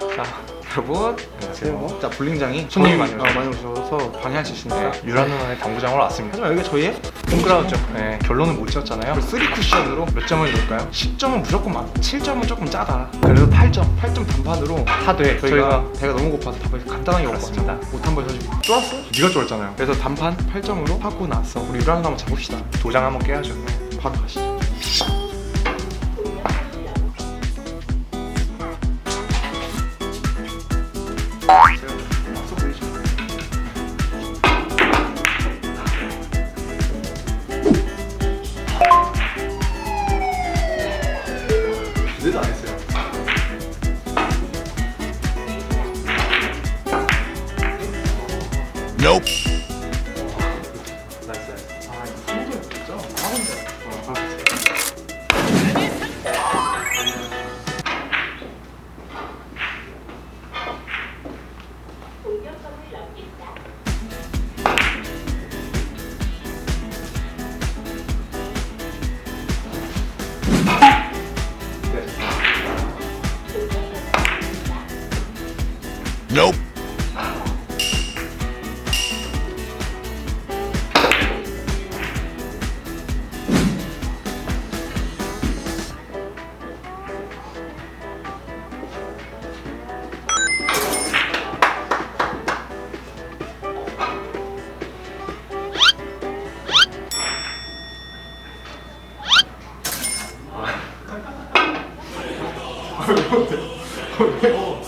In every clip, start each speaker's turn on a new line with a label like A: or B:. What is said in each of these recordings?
A: 자, 여러분.
B: 안녕하세요.
A: 자, 볼링장이
B: 손님이 많이
A: 어, 많이 오셔서 방해할 수 있으니까.
B: 네, 유라 누나의 당구장으로 왔습니다.
A: 하지만 여기가 저희의
B: 홈그라우죠. 네, 결론은 못 지었잖아요.
A: 3 쿠션으로 몇 점을 줄까요? 10점은 무조건 많고 7점은 조금 짜다. 그래도 8점, 8점 단판으로
B: 하되
A: 저희가
B: 저희가
A: 배가 너무 고파서 답을 간단하게. 먹었습니다. 못 한번 해주고 쫄았어?
B: 네가 쫄았잖아요.
A: 그래서 단판 8점으로 하고 나서 우리 유랑 한번 잡읍시다.
B: 도장 한번 깨야죠.
A: 바로 가시죠. 아니,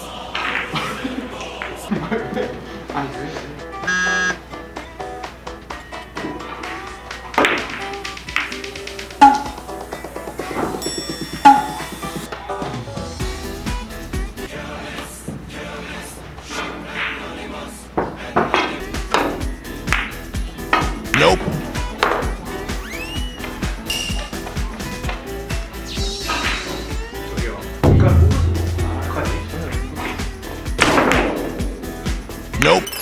C: Nope.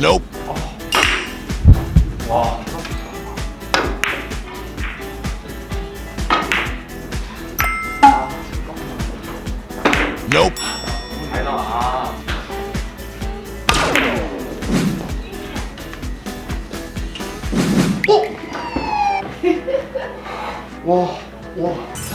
C: Nope.
B: 와.
C: Nope.
B: 잘 나와.
A: 와, 와.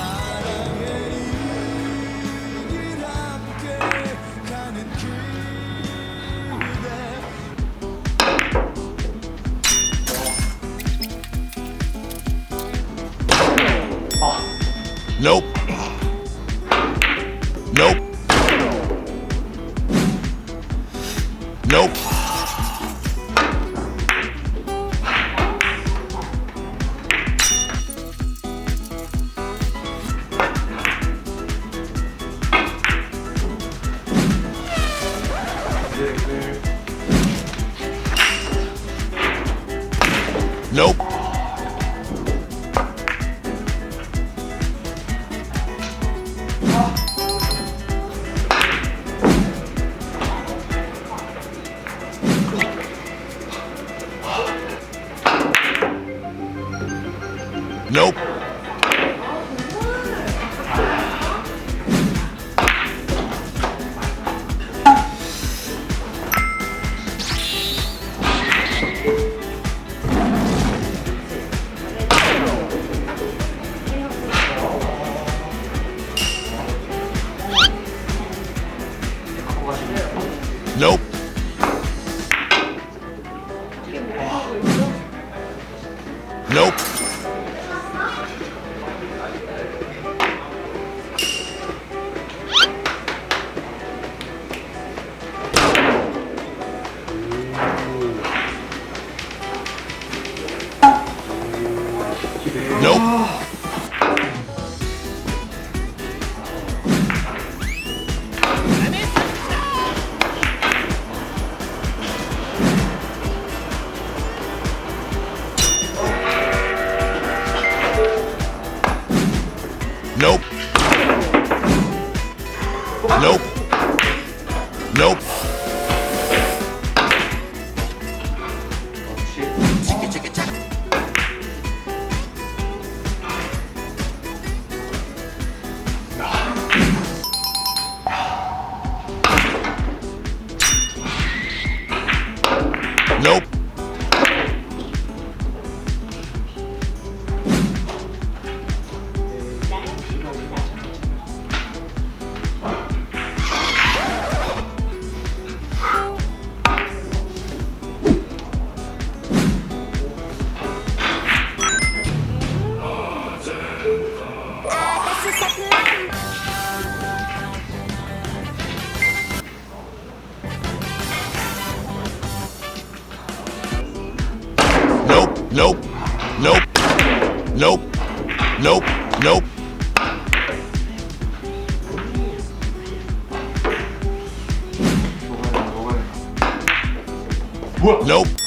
C: Nope. Nope. Nope. Nope. Nope.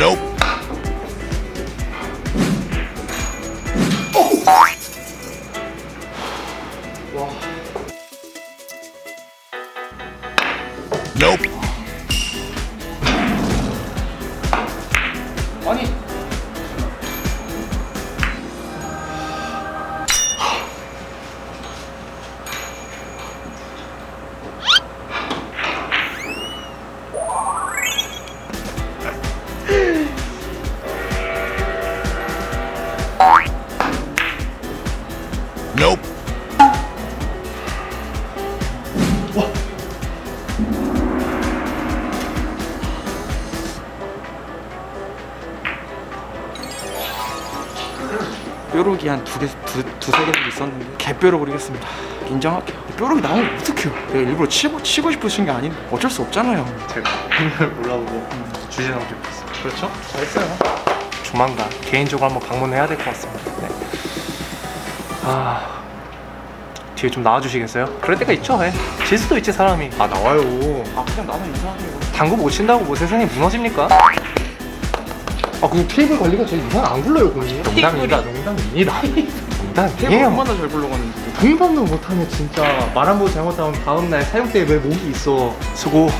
C: Nope.
A: 뾰록이 한 두 개, 두, 두세 개 정도 있었는데 개뾰록 부리겠습니다 인정할게요 뾰록이 나오면 어떡해요 내가 일부러 치고, 치고 싶으신 게 아닌데 어쩔 수 없잖아요
B: 제가 오늘 몰라보고 주제 넘기고 있어요. 그렇죠? 잘했어요. 조만간 개인적으로 한번 방문해야 될 것 같습니다. 네. 아 뒤에 좀 나와주시겠어요? 그럴 때가 있죠. 예. 질 수도 있지 사람이. 아 나와요.
A: 아 그냥 나는 인사하세요
B: 당구 못 친다고 뭐 세상이 무너집니까? 아 그럼 테이블 관리가 제일 이상 안 굴러요 공이. 농담입니다. 농담입니다.
A: 테이블
B: 농담이에요.
A: 얼마나 잘 굴러가는지
B: 공감도 못하면 진짜 말한 번 잘못하면 다음날 사용 때왜 목이 있어.
A: 수고